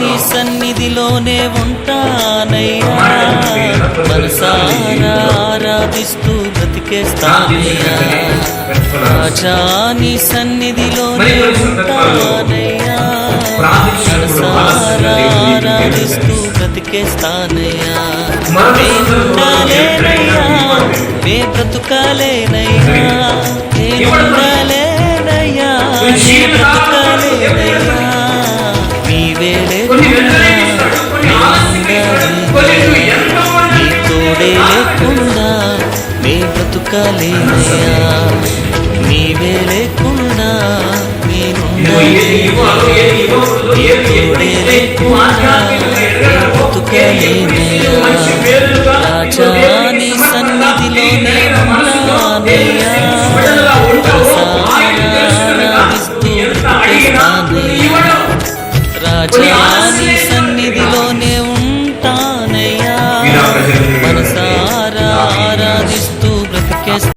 నీ సన్నిధిలోనే ఉంటానయ్యా. మనసారా ఆరాధిస్తూ బ్రతికేస్తానయ్యా. రాజా నీ సన్నిధిలోనే ఉంటానయ్యా. మనసారా ఆరాధిస్తూ బ్రతికేస్తానయ్యా. నే బ్రతుకాలేనయ్యా. లేకుండా నే బ్రతుకాలేనయ్యా నీవే లేకుండా నువ్వు ఏది ఇవ్వాలో Christmas.